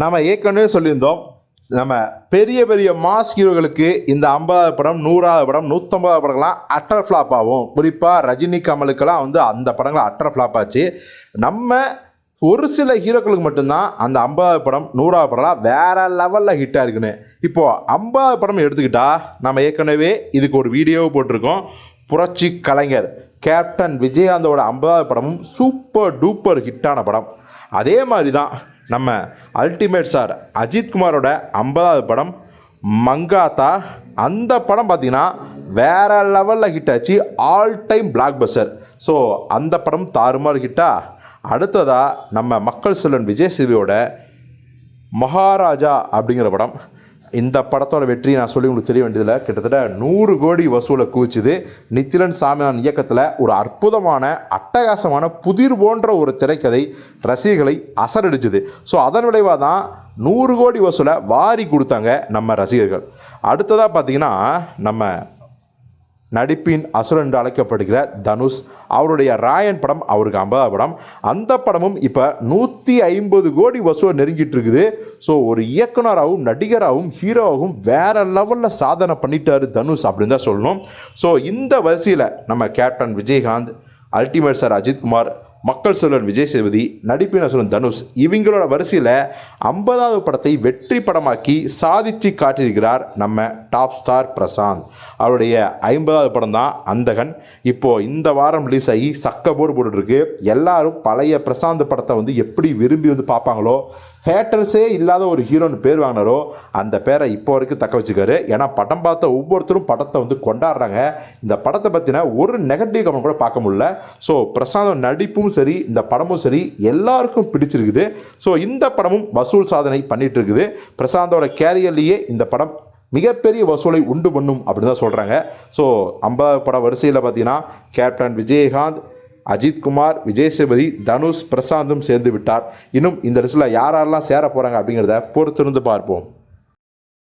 நம்ம ஏற்கனவே சொல்லியிருந்தோம் நம்ம பெரிய பெரிய மாஸ் ஹீரோகளுக்கு இந்த ஐம்பதாவது படம் நூறாவது படம் நூற்றம்பதாவது படங்கள்லாம் அட்டர் ஃப்ளாப் ஆகும். குறிப்பாக ரஜினி கமலுக்கெல்லாம் வந்து அந்த படங்கள் அட்டர் ஃப்ளாப் ஆச்சு. நம்ம ஒரு சில ஹீரோக்களுக்கு மட்டும்தான் அந்த ஐம்பதாவது படம் நூறாவது படம்லாம் வேறு லெவலில் ஹிட்டாக இருக்குன்னு இப்போது ஐம்பதாவது படம் எடுத்துக்கிட்டால் நம்ம ஏற்கனவே இதுக்கு ஒரு வீடியோ போட்டிருக்கோம். புரட்சி கலைஞர் கேப்டன் விஜயகாந்தோட ஐம்பதாவது படமும் சூப்பர் டூப்பர் ஹிட்டான படம். அதே மாதிரி தான் நம்ம அல்டிமேட் சார் அஜித்குமாரோட ஐம்பதாவது படம் மங்காத்தா. அந்த படம் பார்த்தீங்கன்னா வேறு லெவலில் ஹிட் ஆச்சு. All time blockbuster so அந்த படம் தாறுமாறு ஹிட்டா அடுத்ததாக நம்ம மக்கள் செல்வன் விஜய் சிவியோட மகாராஜா அப்படிங்கிற படம். இந்த படத்தோட வெற்றி நான் சொல்லி உங்களுக்கு தெரிய வேண்டியதில்லை கிட்டத்தட்ட நூறு கோடி வசூலை குவிச்சுது நித்திலன் சாமியான் இயக்கத்தில் ஒரு அற்புதமான அட்டகாசமான புதிர் போன்ற ஒரு திரைக்கதை ரசிகர்களை அசரடிச்சுது. ஸோ அதன் விளைவாக தான் நூறு கோடி வசூலை வாரி கொடுத்தாங்க நம்ம ரசிகர்கள். அடுத்ததாக பார்த்தீங்கன்னா நம்ம நடிப்பின் அசுரன் என்று அழைக்கப்படுகிற தனுஷ் அவருடைய ராயன் படம் அவருக்கு ஐம்பதாவது படம். அந்த படமும் இப்போ நூற்றி ஐம்பது கோடி வசூல் நெருங்கிட்டு இருக்குது. ஸோ ஒரு இயக்குனராகவும் நடிகராகவும் ஹீரோவாகவும் வேற லெவலில் சாதனை பண்ணிட்டாரு தனுஷ் அப்படின்னு தான் சொல்லணும். ஸோ இந்த வரிசையில் நம்ம captain Vijayakanth ultimate star Ajithkumar மக்கள் செல்வன் விஜய் சேதுபதி நடிப்பு அசுரன் தனுஷ். இவங்களோட வரிசையில் ஐம்பதாவது படத்தை வெற்றி படமாக்கி சாதிச்சு காட்டியிருக்கிறார் நம்ம டாப் ஸ்டார் பிரசாந்த். அவருடைய ஐம்பதாவது படம் தான் அந்தகன். இப்போது இந்த வாரம் ரிலீஸ் ஆகி சக்க போர்டு போட்டுட்ருக்கு. எல்லாரும் பழைய பிரசாந்த் படத்தை வந்து எப்படி விரும்பி வந்து பார்ப்பாங்களோ ஹேட்டர்ஸே இல்லாத ஒரு ஹீரோன்னு பேர் வாங்கினாரோ அந்த பேரை இப்போ வரைக்கும் தக்க வச்சுக்காரு. ஏன்னா படம் பார்த்த ஒவ்வொருத்தரும் படத்தை வந்து கொண்டாடுறாங்க. இந்த படத்தை பற்றின ஒரு நெகட்டிவ் கமெண்ட் கூட பார்க்க முடியல. ஸோ பிரசாந்தம் நடிப்பும் சரி இந்த படமும் சரி எல்லாருக்கும் பிடிச்சிருக்குது. ஸோ இந்த படமும் வசூல் சாதனை பண்ணிட்டு இருக்குது பிரசாந்தோட கேரியர்லேயே இந்த படம் மிகப்பெரிய வசூலை உண்டு பண்ணும் அப்படின்னு தான் சொல்கிறாங்க ஸோ ஐம்பதாவது பட வரிசையில் பார்த்தீங்கன்னா கேப்டன் விஜயகாந்த் அஜித்குமார் விஜய் தனுஷ் பிரசாந்தும் சேர்ந்து விட்டார். இன்னும் இந்த லிஸ்ட்டில் யாரெல்லாம் சேர போகிறாங்க அப்படிங்கிறத பொறுத்திருந்து பார்ப்போம்.